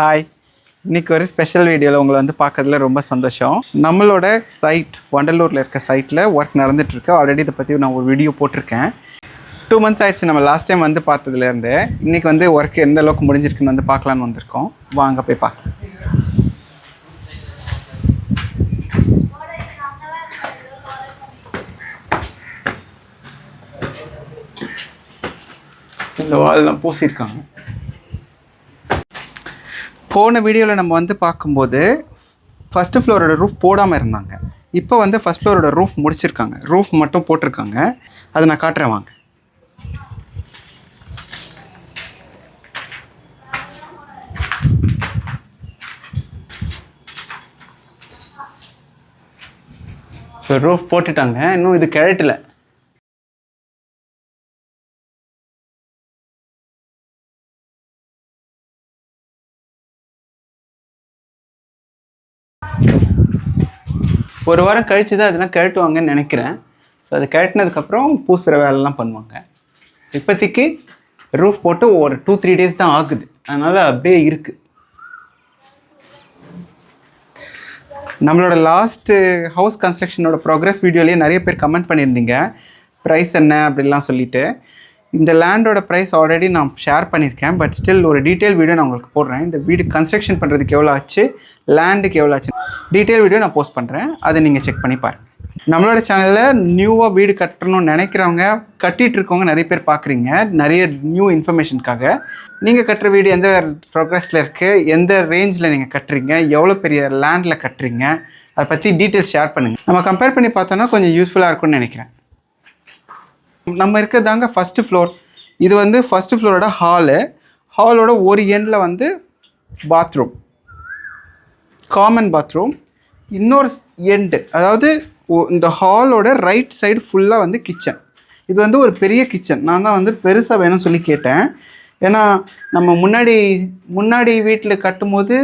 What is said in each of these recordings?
Hi இன்றைக்கி ஒரு special வீடியோவில் உங்களை வந்து பார்க்கறதுல ரொம்ப சந்தோஷம். நம்மளோட சைட் வண்டலூரில் இருக்க சைட்டில் ஒர்க் நடந்துகிட்ருக்கு ஆல்ரெடி இதை பற்றி நான் ஒரு வீடியோ போட்டிருக்கேன். டூ மந்த்ஸ் ஆயிடுச்சு. நம்ம லாஸ்ட் டைம் வந்து பார்த்ததுலேருந்து இன்றைக்கி வந்து ஒர்க் எந்த அளவுக்கு முடிஞ்சிருக்குன்னு வந்து பார்க்கலான்னு வந்திருக்கோம். வாங்க போய் பார்க்கலாம். இந்த வால்லாம் பூசியிருக்காங்க. போன வீடியோவில் நம்ம வந்து பார்க்கும்போது ஃபஸ்ட்டு ஃப்ளோரோட ரூஃப் போடாமல் இருந்தாங்க. இப்போ வந்து ஃபஸ்ட் ஃப்ளோரோட ரூஃப் முடிச்சிருக்காங்க. ரூஃப் மட்டும் போட்டிருக்காங்க. அதை நான் காட்டுறேன் வாங்க. இப்போ ரூஃப் போட்டுட்டாங்க. இன்னும் இது கிழட்டில். ஒரு வாரம் கழித்து தான் அதெல்லாம் கழட்டுவாங்கன்னு நினைக்கிறேன். ஸோ அது கழட்டினதுக்கப்புறம் பூசுகிற வேலைலாம் பண்ணுவாங்க. ஸோ இப்போதைக்கு ரூஃப் போட்டு ஒரு டூ த்ரீ டேஸ் தான் ஆகுது. அதனால் அப்படியே இருக்குது நம்மளோட லாஸ்ட்டு ஹவுஸ் கன்ஸ்ட்ரக்ஷனோட ப்ரோக்ரஸ் வீடியோலேயே நிறைய பேர் கமெண்ட் பண்ணியிருந்தீங்க. ப்ரைஸ் என்ன அப்படிலாம் சொல்லிவிட்டு இந்த லேண்டோட ப்ரைஸ் ஆல்ரெடி நான் ஷேர் பண்ணியிருக்கேன் பட் ஸ்டில் ஒரு டீட்டெயில் வீடியோ நான் உங்களுக்கு போடுறேன். இந்த வீடு கன்ஸ்ட்ரக்ஷன் பண்ணுறதுக்கு எவ்வளோ ஆச்சு லேண்டுக்கு எவ்வளோ ஆச்சு டீட்டெயில் வீடியோ நான் போஸ்ட் பண்ணுறேன் அதை நீங்கள் செக் பண்ணி பாருங்கள் நம்மளோட சேனலில் நியூவாக வீடு கட்டணும்னு நினைக்கிறவங்க கட்டிகிட்டு இருக்கவங்க நிறைய பேர் பார்க்குறீங்க நிறைய நியூ இன்ஃபர்மேஷனுக்காக நீங்கள் கட்டுற வீடு எந்த ப்ரோக்ரஸில் இருக்குது எந்த ரேஞ்சில் நீங்கள் கட்டுறீங்க எவ்வளோ பெரிய லேண்டில் கட்டுறீங்க அதை பற்றி டீட்டெயில்ஸ் ஷேர் பண்ணுங்கள் நம்ம கம்பேர் பண்ணி பார்த்தோன்னா கொஞ்சம் யூஸ்ஃபுல்லாக இருக்கும்னு நினைக்கிறேன். நம்ம இருக்கிறதாங்க ஃபஸ்ட்டு ஃப்ளோர் இது வந்து ஃபஸ்ட்டு ஃப்ளோரோட ஹாலு ஹாலோட ஒரு எண்டில் வந்து பாத்ரூம் காமன் பாத்ரூம் இன்னொரு எண்டு அதாவது இந்த ஹாலோட ரைட் சைடு ஃபுல்லாக வந்து கிச்சன் இது வந்து ஒரு பெரிய கிச்சன் நான் தான் வந்து பெருசாக வேணும்னு சொல்லி கேட்டேன். ஏன்னா நம்ம முன்னாடி முன்னாடி வீட்டில் கட்டும்போது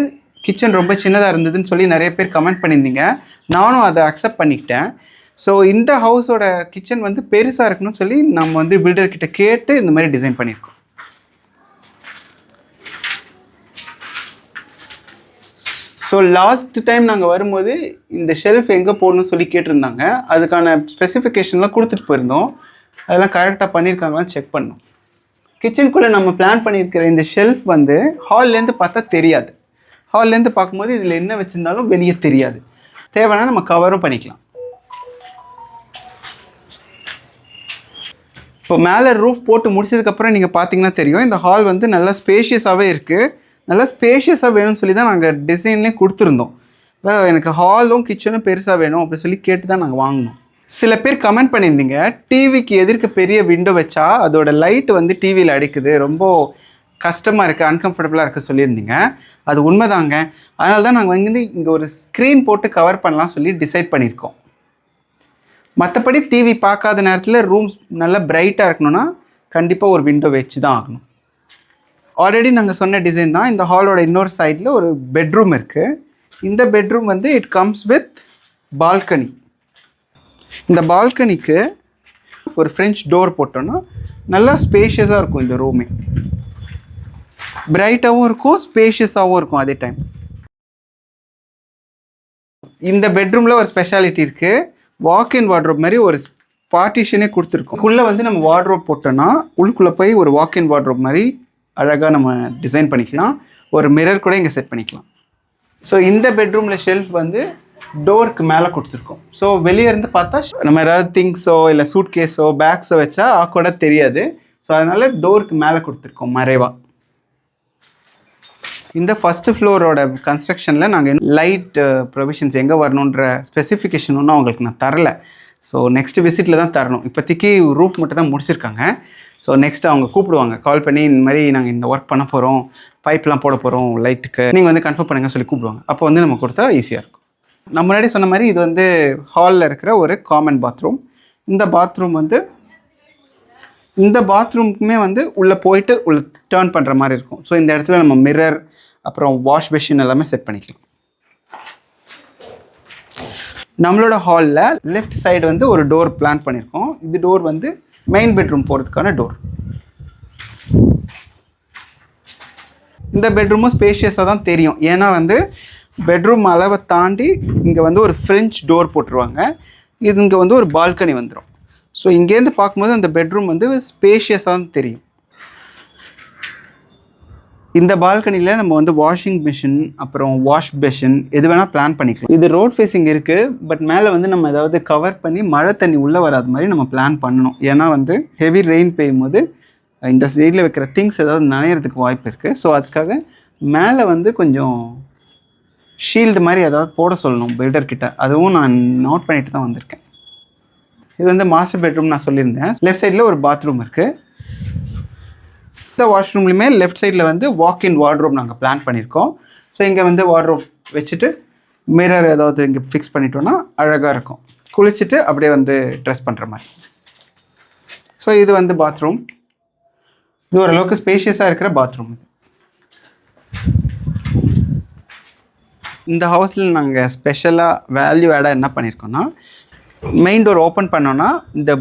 கிச்சன் ரொம்ப சின்னதாக இருந்ததுன்னு சொல்லி நிறைய பேர் கமெண்ட் பண்ணியிருந்தீங்க. நானும் அதை அக்செப்ட் பண்ணிக்கிட்டேன். ஸோ இந்த ஹவுஸோட கிச்சன் வந்து பெருசாக இருக்கணும்னு சொல்லி நம்ம வந்து பில்டர் கிட்ட கேட்டு இந்த மாதிரி டிசைன் பண்ணியிருக்கோம். ஸோ லாஸ்ட் டைம் நாங்கள் வரும்போது இந்த ஷெல்ஃப் எங்கே போடணும்னு சொல்லி கேட்டிருந்தாங்க. அதுக்கான ஸ்பெசிஃபிகேஷன்லாம் கொடுத்துட்டு போயிருந்தோம். அதெல்லாம் கரெக்டாக பண்ணியிருக்காங்களான்னு செக் பண்ணோம். கிச்சனுக்குள்ளே நம்ம பிளான் பண்ணியிருக்கிற இந்த ஷெல்ஃப் வந்து ஹால்லேருந்து பார்த்தா தெரியாது. ஹால்லேருந்து பார்க்கும்போது இதில் என்ன வச்சுருந்தாலும் வெளியே தெரியாது. தேவைன்னா நம்ம கவரும் பண்ணிக்கலாம். இப்போ மேலே ரூஃப் போட்டு முடிச்சதுக்கப்புறம் நீங்கள் பார்த்தீங்கன்னா தெரியும் இந்த ஹால் வந்து நல்லா ஸ்பேஷியஸாகவே இருக்குது நல்லா ஸ்பேஷியஸாக வேணும்னு சொல்லி தான் நாங்கள் டிசைன்லேயே கொடுத்துருந்தோம். அதாவது எனக்கு ஹாலும் கிச்சனும் பெருசாக வேணும் அப்படின்னு சொல்லி கேட்டு தான் நாங்கள் வாங்கினோம். சில பேர் கமெண்ட் பண்ணியிருந்தீங்க டிவிக்கு எதிர்க்க பெரிய விண்டோ வச்சா அதோட லைட் வந்து டிவியில் அடிக்குது ரொம்ப கஷ்டமாக இருக்குது அன்கம்ஃபர்டபுளாக இருக்குது சொல்லியிருந்தீங்க. அது உண்மைதாங்க. அதனால தான் நாங்கள் வந்து இங்கே ஒரு ஸ்க்ரீன் போட்டு கவர் பண்ணலாம் சொல்லி டிசைட் பண்ணியிருக்கோம். மற்றபடி டிவி பார்க்காத நேரத்தில் ரூம்ஸ் நல்லா பிரைட்டாக இருக்கணும்னா கண்டிப்பாக ஒரு விண்டோ வச்சு தான் ஆகணும். ஆல்ரெடி நாங்கள் சொன்ன டிசைன் தான். இந்த ஹாலோட இன்னொரு சைடில் ஒரு பெட்ரூம் இருக்குது இந்த பெட்ரூம் வந்து இட் கம்ஸ் வித் பால்கனி இந்த பால்கனிக்கு ஒரு ஃப்ரெஞ்ச் டோர் போட்டோன்னா நல்லா ஸ்பேஷியஸாக இருக்கும் இந்த ரூமே பிரைட்டாகவும் இருக்கும் ஸ்பேஷியஸாகவும் இருக்கும் அதே டைம் இந்த பெட்ரூமில் ஒரு ஸ்பெஷாலிட்டி இருக்குது வாக்-இன் வார்ட்ரோப் மாதிரி ஒரு பார்ட்டிஷனே கொடுத்துருக்கோம். உள்ளே வந்து நம்ம வார்ட்ரோப் போட்டோன்னா உள்ளுக்குள்ளே போய் ஒரு வாக்-இன் வார்ட்ரோப் மாதிரி அழகாக நம்ம டிசைன் பண்ணிக்கலாம். ஒரு மிரர் கூட இங்கே செட் பண்ணிக்கலாம். ஸோ இந்த பெட்ரூமில் ஷெல்ஃப் வந்து டோருக்கு மேலே கொடுத்துருக்கோம். ஸோ வெளியே இருந்து பார்த்தா நம்ம ஏதாவது திங்ஸோ இல்லை சூட் கேஸோ பேக்ஸோ வச்சா ஆக்கோட தெரியாது. ஸோ அதனால் டோருக்கு மேலே கொடுத்துருக்கோம் மறைவாக இந்த ஃபஸ்ட்டு ஃப்ளோரோட கன்ஸ்ட்ரக்ஷனில் நாங்கள் லைட் ப்ரொவிஷன்ஸ் எங்கே வரணுன்ற ஸ்பெசிஃபிகேஷன் ஒன்றும் அவங்களுக்கு நான் தரல. ஸோ நெக்ஸ்ட் விசிட்டில் தான் தரணும். இப்போதைக்கு ரூஃப் மட்டும் தான் முடிச்சிருக்காங்க. ஸோ நெக்ஸ்ட் அவங்க கூப்பிடுவாங்க. கால் பண்ணி இந்த மாதிரி நாங்கள் இந்த ஒர்க் பண்ண போகிறோம் பைப்லாம் போட போகிறோம் லைட்டுக்கு நீங்கள் வந்து கன்ஃபார்ம் பண்ணுங்க சொல்லி கூப்பிடுவாங்க. அப்போ வந்து நம்ம கொடுத்தா ஈஸியாக இருக்கும். நம்ம முன்னாடி சொன்ன மாதிரி இது வந்து ஹாலில் இருக்கிற ஒரு காமன் பாத்ரூம் இந்த பாத்ரூம் வந்து இந்த பாத்ரூமுக்குமே வந்து உள்ளே போயிட்டு உள்ள டேர்ன் பண்ணுற மாதிரி இருக்கும். ஸோ இந்த இடத்துல நம்ம மிரர் அப்புறம் வாஷ் பேஷின் எல்லாமே செட் பண்ணிக்கலாம். நம்மளோட ஹாலில் லெஃப்ட் சைடு வந்து ஒரு டோர் பிளான் பண்ணியிருக்கோம் இது டோர் வந்து மெயின் பெட்ரூம் போகிறதுக்கான டோர் இந்த பெட்ரூமும் ஸ்பேஷியஸாக தான் தெரியும். ஏன்னா வந்து பெட்ரூம் அளவை தாண்டி இங்கே வந்து ஒரு ஃப்ரெஞ்ச் டோர் போட்டுருவாங்க. இது இங்கே வந்து ஒரு பால்கனி வந்துடும் ஸோ இங்கேருந்து பார்க்கும்போது அந்த பெட்ரூம் வந்து ஸ்பேஷியஸாக தான் தெரியும். இந்த பால்கனியில் நம்ம வந்து வாஷிங் மிஷின் அப்புறம் வாஷ் பெஷின் எது வேணால் பிளான் பண்ணிக்கலாம். இது ரோட் ஃபேஸிங் இருக்குது பட் மேலே வந்து நம்ம ஏதாவது கவர் பண்ணி மழை தண்ணி உள்ளே வராத மாதிரி நம்ம பிளான் பண்ணணும். ஏன்னா வந்து ஹெவி ரெயின் பெய்யும் போது இந்த சைடில் வைக்கிற திங்ஸ் ஏதாவது நனையிறதுக்கு வாய்ப்பு இருக்குது ஸோ அதுக்காக மேலே வந்து கொஞ்சம் ஷீல்டு மாதிரி ஏதாவது போட சொல்லணும் பில்டர்கிட்ட அதுவும் நான் நோட் பண்ணிட்டு தான் வந்திருக்கேன். இது வந்து மாஸ்டர் பெட்ரூம் நான் சொல்லியிருந்தேன். லெஃப்ட் சைடில் ஒரு பாத்ரூம் இருக்குது இந்த வாஷ்ரூம்லையுமே லெஃப்ட் சைடில் வந்து வாக் இன் வார்ட்ரோப் நாங்கள் பிளான் பண்ணியிருக்கோம். ஸோ இங்கே வந்து வார்ட்ரோப் வச்சுட்டு மிரர் ஏதாவது இங்கே ஃபிக்ஸ் பண்ணிட்டோன்னா அழகாக இருக்கும். குளிச்சுட்டு அப்படியே வந்து ட்ரெஸ் பண்ணுற மாதிரி. ஸோ இது வந்து பாத்ரூம் இது ஓரளவுக்கு ஸ்பேஷியஸாக இருக்கிற பாத்ரூம் இது. இந்த ஹவுஸில் நாங்கள் ஸ்பெஷலாக வேல்யூ ஆடாக என்ன பண்ணியிருக்கோன்னா மெயின் டோர் ஓப்பன் பண்ணோன்னா இந்த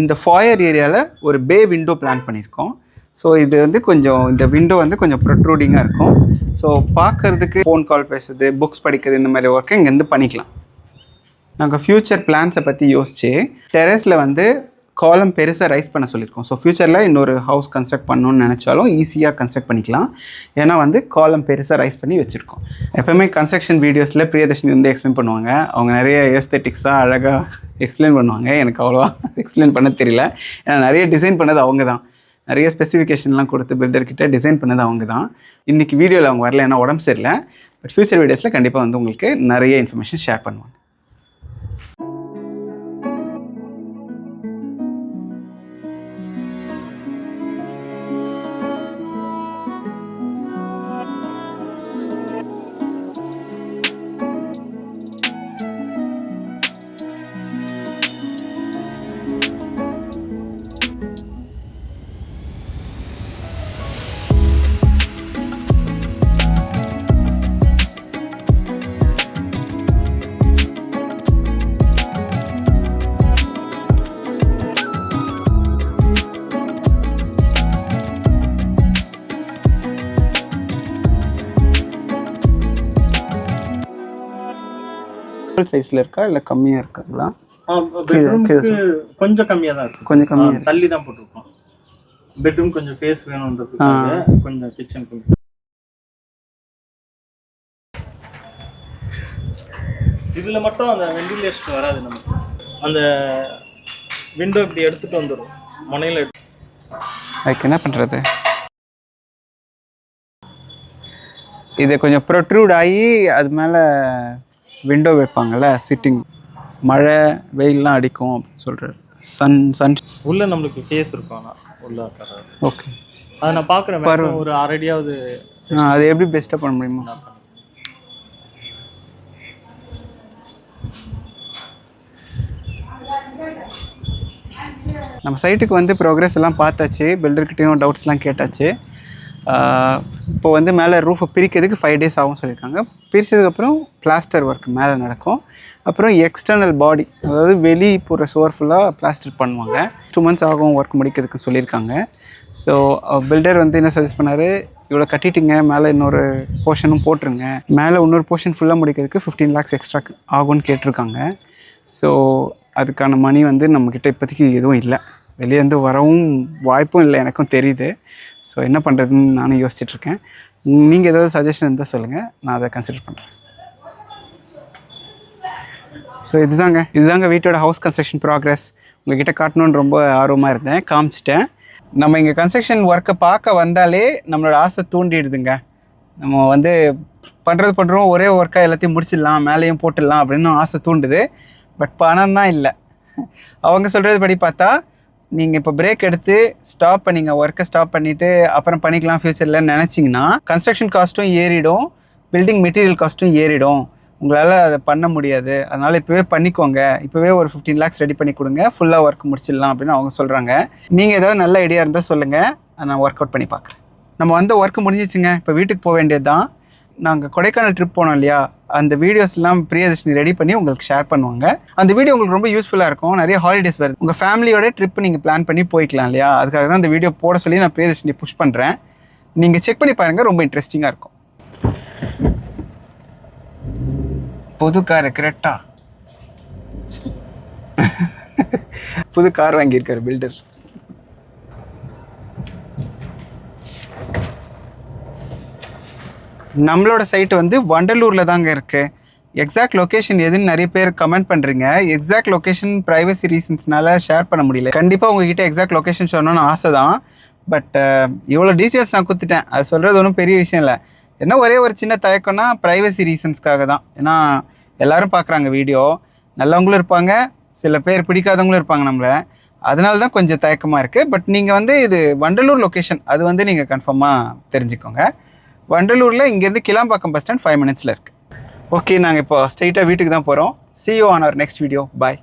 இந்த ஃபாயர் ஏரியாவில் ஒரு பே விண்டோ பிளான் பண்ணியிருக்கோம். ஸோ இது வந்து கொஞ்சம் இந்த விண்டோ வந்து கொஞ்சம் ப்ரொட்ரூடிங்காக இருக்கும். ஸோ பார்க்கறதுக்கு ஃபோன் கால் பேசுறது புக்ஸ் படிக்கிறது இந்த மாதிரி ஒர்க்கை இங்கேருந்து பண்ணிக்கலாம். நாங்கள் ஃப்யூச்சர் பிளான்ஸை பற்றி யோசிச்சு டெரஸில் வந்து காலம் பெருசாக ரைஸ் பண்ண சொல்லியிருக்கோம். ஸோ ஃப்யூச்சரில் இன்னொரு ஹவுஸ் கன்ஸ்ட்ரக்ட் பண்ணணும்னு நினச்சாலும் ஈஸியாக கன்ஸ்ட்ரக்ட் பண்ணிக்கலாம். ஏன்னா வந்து காலம் பெருசாக ரைஸ் பண்ணி வச்சுருக்கோம். எப்போவுமே கன்ஸ்ட்ரக்ஷன் வீடியோஸில் பிரியதர்ஷினி வந்து எக்ஸ்பிளைன் பண்ணுவாங்க. அவங்க நிறைய எஸ்தெட்டிக்ஸாக அழகாக எக்ஸ்பிளைன் பண்ணுவாங்க. எனக்கு அவ்வளோவா எக்ஸ்பிளைன் பண்ண தெரியல. ஏன்னா நிறைய டிசைன் பண்ணது அவங்க தான். நிறைய ஸ்பெசிஃபிகேஷன்லாம் கொடுத்து பில்டர்கிட்ட டிசைன் பண்ணது அவங்க தான். இன்றைக்கி வீடியோவில் அவங்க வரல ஏன்னா உடம்பு சரியில்லை. பட் ஃப்யூச்சர் வீடியோஸில் கண்டிப்பாக வந்து உங்களுக்கு நிறைய இன்ஃபர்மேஷன் ஷேர் பண்ணுவாங்க. சைஸில் இருக்கா இல்லை கம்மியாக இருக்காங்களா? கொஞ்சம் கம்மியா தான் இருக்கு. கொஞ்சம் கம்மியா ஆ, தள்ளி தான் போட்டிருக்கோம். பெட்ரூம் கொஞ்சம் ஃபேஸ் வேணுன்றதுக்காக கொஞ்சம் கிச்சன் கொஞ்சம். இதுல மட்டும் அந்த வெண்டிலேஷன் வராது நமக்கு. அந்த விண்டோ இப்படி எடுத்துட்டு வந்துடும் முனையில எடுத்து. அதுக்கு என்ன பண்ணுறது இது கொஞ்சம் ப்ரொட்ரூட் ஆகி அது மேலே விண்டோ வைப்பாங்கள்ல சிட்டிங் மழை வெயில்லாம் அடிக்கும் அப்படின்னு சொல்கிறார் சன் சன் உள்ள நம்மளுக்கு ஃபேஸ் இருக்கும் ஆனா உள்ள. ஓகே அதை நான் பாக்குறேன் maximum ஒரு அரை அடியாவது அது எப்படி பெஸ்ட்டாக பண்ண முடியுமா? நம்ம சைட்டுக்கு வந்து ப்ரோக்ரஸ் எல்லாம் பார்த்தாச்சு. பில்டர்கிட்டையும் டவுட்ஸ்லாம் கேட்டாச்சு. இப்போ வந்து மேலே ரூஃபை பிரிக்கிறதுக்கு ஃபைவ் டேஸ் ஆகும் சொல்லியிருக்காங்க. பிரித்ததுக்கப்புறம் பிளாஸ்டர் ஒர்க் மேலே நடக்கும். அப்புறம் எக்ஸ்டர்னல் பாடி அதாவது வெளி போகிற சுவர் ஃபுல்லாக பிளாஸ்டர் பண்ணுவாங்க. டூ மந்த்ஸ் ஆகும் ஒர்க் முடிக்கிறதுக்கு சொல்லியிருக்காங்க. ஸோ பில்டர் வந்து என்ன சஜஸ்ட் பண்ணார்? இவ்வளோ கட்டிட்டீங்க மேலே இன்னொரு போர்ஷனும் போட்டுருங்க. மேலே இன்னொரு போர்ஷன் ஃபுல்லாக முடிக்கிறதுக்கு ஃபிஃப்டீன் லேக்ஸ் எக்ஸ்ட்ரா ஆகும்னு கேட்டிருக்காங்க. ஸோ அதுக்கான மணி வந்து நம்மக்கிட்ட இப்போதைக்கு எதுவும் இல்லை. வெளியேருந்து வரவும் வாய்ப்பும் இல்லை எனக்கும் தெரியுது. ஸோ என்ன பண்ணுறதுன்னு நானும் யோசிச்சுட்ருக்கேன். நீங்கள் ஏதாவது சஜஷன் இருந்தால் சொல்லுங்கள் நான் அதை கன்சிடர் பண்ணுறேன் ஸோ இதுதாங்க. இதுதாங்க வீட்டோட ஹவுஸ் கன்ஸ்ட்ரக்ஷன் ப்ராக்ரஸ் உங்ககிட்ட காட்டணுன்னு ரொம்ப ஆர்வமாக இருந்தேன். காமிச்சிட்டேன். நம்ம இங்கே கன்ஸ்ட்ரக்ஷன் ஒர்க்கை பார்க்க வந்தாலே நம்மளோட ஆசை தூண்டிடுதுங்க. நம்ம வந்து பண்ணுறது பண்ணுறோம் ஒரே ஒர்க்காக எல்லாத்தையும் முடிச்சிடலாம் மேலேயும் போட்டுடலாம் அப்படின்னு ஆசை தூண்டுது. பட் பணம் தான் இல்லை. அவங்க சொல்கிறது படி பார்த்தா நீங்கள் இப்போ பிரேக் எடுத்து ஸ்டாப் பண்ணிங்க ஒர்க்கை ஸ்டாப் பண்ணிவிட்டு அப்புறம் பண்ணிக்கலாம் ஃப்யூச்சரில் நினச்சிங்கன்னா கன்ஸ்ட்ரக்ஷன் காஸ்ட்டும் ஏறிடும் பில்டிங் மெட்டீரியல் காஸ்ட்டும் ஏறிடும். உங்களால் அதை பண்ண முடியாது. அதனால் இப்போவே பண்ணிக்கோங்க. இப்போவே ஒரு ஃபிஃப்டீன் லேக்ஸ் ரெடி பண்ணி கொடுங்க. ஃபுல்லாக ஒர்க் முடிச்சிடலாம் அப்படின்னு அவங்க சொல்கிறாங்க நீங்கள் ஏதாவது நல்ல ஐடியா இருந்தால் சொல்லுங்கள் நான் ஒர்க் அவுட் பண்ணி பார்க்குறேன் நம்ம வந்து ஒர்க் முடிஞ்சிச்சுங்க. இப்போ வீட்டுக்கு போக வேண்டியது தான் நாங்கள் கொடைக்கானல் ட்ரிப் போனோம் இல்லையா? அந்த வீடியோஸ்லாம் பிரியதர்ஷினி ரெடி பண்ணி உங்களுக்கு ஷேர் பண்ணுவாங்க. அந்த வீடியோ உங்களுக்கு ரொம்ப யூஸ்ஃபுல்லாக இருக்கும். நிறைய ஹாலிடேஸ் வருது. உங்கள் ஃபேமிலியோட ட்ரிப் நீங்கள் பிளான் பண்ணி போய்க்கலாம் இல்லையா? அதுக்காக தான் அந்த வீடியோ போட சொல்லி நான் பிரியதர்ஷினி புஷ் பண்ணுறேன் நீங்கள் செக் பண்ணி பாருங்கள் ரொம்ப இன்ட்ரெஸ்டிங்காக இருக்கும். புது கார் கரெக்டா புது கார் வாங்கியிருக்காரு பில்டர் நம்மளோட சைட் வந்து வண்டலூரில் தாங்க இருக்குது எக்ஸாக்ட் லொக்கேஷன் எதுன்னு நிறைய பேர் கமெண்ட் பண்ணுறீங்க எக்ஸாக்ட் லொக்கேஷன் ப்ரைவசி ரீசன்ஸ்னால ஷேர் பண்ண முடியல. கண்டிப்பாக உங்ககிட்ட எக்ஸாக்ட் லொக்கேஷன் சொல்லணும்னு ஆசை தான் பட் இவ்வளோ டீட்டெயில்ஸ் நான் கொடுத்துட்டேன். அது சொல்கிறது ஒன்றும் பெரிய விஷயம் இல்லை. என்ன ஒரே ஒரு சின்ன தயக்கம்னா ப்ரைவசி ரீசன்ஸ்க்காக தான். ஏன்னா எல்லோரும் பார்க்குறாங்க வீடியோ நல்லவங்களும் இருப்பாங்க. சில பேர் பிடிக்காதவங்களும் இருப்பாங்க நம்மளை. அதனால தான் கொஞ்சம் தயக்கமாக இருக்குது பட் நீங்கள் வந்து இது வண்டலூர் லொக்கேஷன் அது வந்து நீங்கள் கன்ஃபார்மாக தெரிஞ்சுக்கோங்க. வண்டலூரில் இங்கேருந்து கிளாம்பாக்கம் பஸ் ஸ்டாண்ட் ஃபைவ் மினிட்ஸில் இருக்குது ஓகே நாங்கள் இப்போ ஸ்ட்ரைட்டாக வீட்டுக்கு தான் போகிறோம் see you on our next video bye